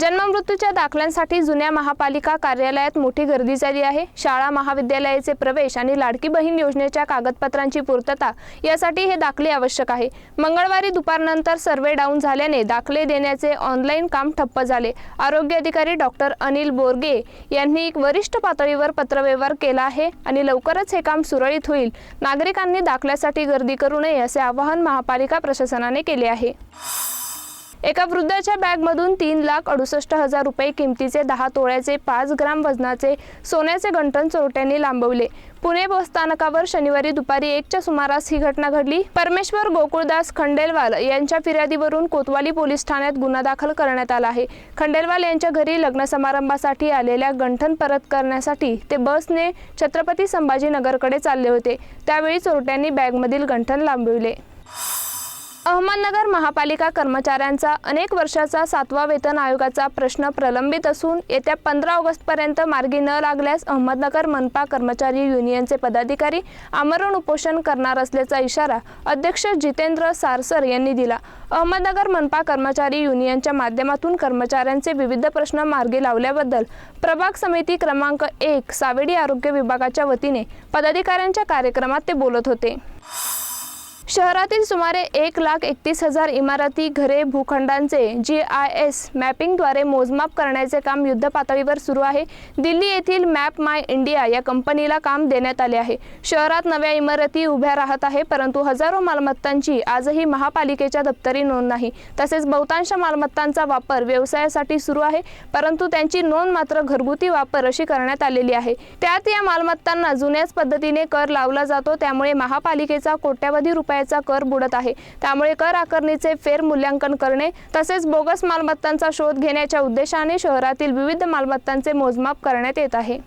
जन्ममृत्यूच्या दाखल्यांसाठी जुन्या महापालिका कार्यालयात मोठी गर्दी झाली आहे. शाळा महाविद्यालयाचे प्रवेश आणि लाडकी बहीण योजनेच्या कागदपत्रांची पूर्तता यासाठी हे दाखले आवश्यक आहे. मंगळवारी दुपारनंतर सर्व्हे डाऊन झाल्याने दाखले देण्याचे ऑनलाईन काम ठप्प झाले. आरोग्य अधिकारी डॉक्टर अनिल बोरगे यांनी एक वरिष्ठ पातळीवर पत्रव्यवहार केला आहे आणि लवकरच हे काम सुरळीत होईल. नागरिकांनी दाखल्यासाठी गर्दी करू नये असे आवाहन महापालिका प्रशासनाने केले आहे. एका वृद्धाच्या बॅगमधून तीन लाख अडुसष्ट हजार रुपये किमतीचे दहा तोळ्याचे पाच ग्राम वजनाचे सोन्याचे गंठण चोरट्यांनी लांबवले. पुणे बस स्थानकावर शनिवारी दुपारी एकच्या सुमारास ही घटना घडली. परमेश्वर गोकुळदास खंडेलवाल यांच्या फिर्यादीवरून कोतवाली पोलीस ठाण्यात गुन्हा दाखल करण्यात आला आहे. खंडेलवाल यांच्या घरी लग्न समारंभासाठी आलेल्या गंठण परत करण्यासाठी ते बसने छत्रपती संभाजीनगरकडे चालले होते. त्यावेळी चोरट्यांनी बॅगमधील गंठण लांबविले. अहमदनगर महापालिका कर्मचाऱ्यांचा अनेक वर्षाचा सातवा वेतन आयोगाचा प्रश्न प्रलंबित असून येत्या पंधरा ऑगस्टपर्यंत मार्गी न लागल्यास अहमदनगर मनपा कर्मचारी युनियनचे पदाधिकारी आमरण उपोषण करणार असल्याचा इशारा अध्यक्ष जितेंद्र सारसर यांनी दिला. अहमदनगर मनपा कर्मचारी युनियनच्या माध्यमातून कर्मचाऱ्यांचे विविध प्रश्न मार्गी लावल्याबद्दल प्रभाग समिती क्रमांक एक सावेडी आरोग्य विभागाच्या वतीने पदाधिकाऱ्यांच्या कार्यक्रमात ते बोलत होते. शहरातील सुमारे एक लाख एकतीस हजार इमारती घरे भूखंडांचे जी आय एस मॅपिंगद्वारे मोजमाप करण्याचे काम युद्धपातळीवर सुरू आहे. दिल्ली येथील मॅप माय इंडिया या कंपनीला काम देण्यात आले आहे. शहरात नव्या इमारती उभ्या राहत आहे परंतु हजारो मालमत्तांची आजही महापालिकेच्या दप्तरी नोंद नाही. तसेच बहुतांश मालमत्तांचा वापर व्यवसायासाठी सुरू आहे परंतु त्यांची नोंद मात्र घरगुती वापर अशी करण्यात आलेली आहे. त्यात या मालमत्तांना जुन्याच पद्धतीने कर लावला जातो त्यामुळे महापालिकेचा कोट्यावधी रुपयाचा कर बुडत आहे. त्यामुळे कर आकारणीचे फेर मूल्यांकन करणे तसेच बोगस मालमत्तांचा शोध घेण्याच्या उद्देशाने शहरातील विविध मालमत्तांचे मोजमाप करण्यात येत आहे.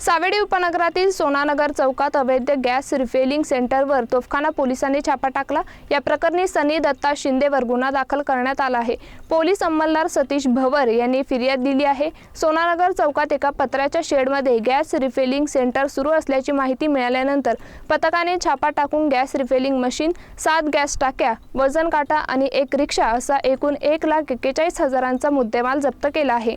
सावेडी उपनगरातील सोनानगर चौकात अवैध गॅस रिफिलिंग सेंटरवर तोफखाना पोलिसांनी छापा टाकला. या प्रकरणी सनी दत्ता शिंदेवर गुन्हा दाखल करण्यात आला आहे. पोलीस अंमलदार सतीश भवर यांनी फिर्याद दिली आहे. सोनानगर चौकात एका पत्र्याच्या शेडमध्ये गॅस रिफिलिंग सेंटर सुरू असल्याची माहिती मिळाल्यानंतर पथकाने छापा टाकून गॅस रिफिलिंग मशीन सात गॅस टाक्या वजन काटा आणि एक रिक्षा असा एकूण एक लाख एक्केचाळीस हजारांचा मुद्देमाल जप्त केला आहे.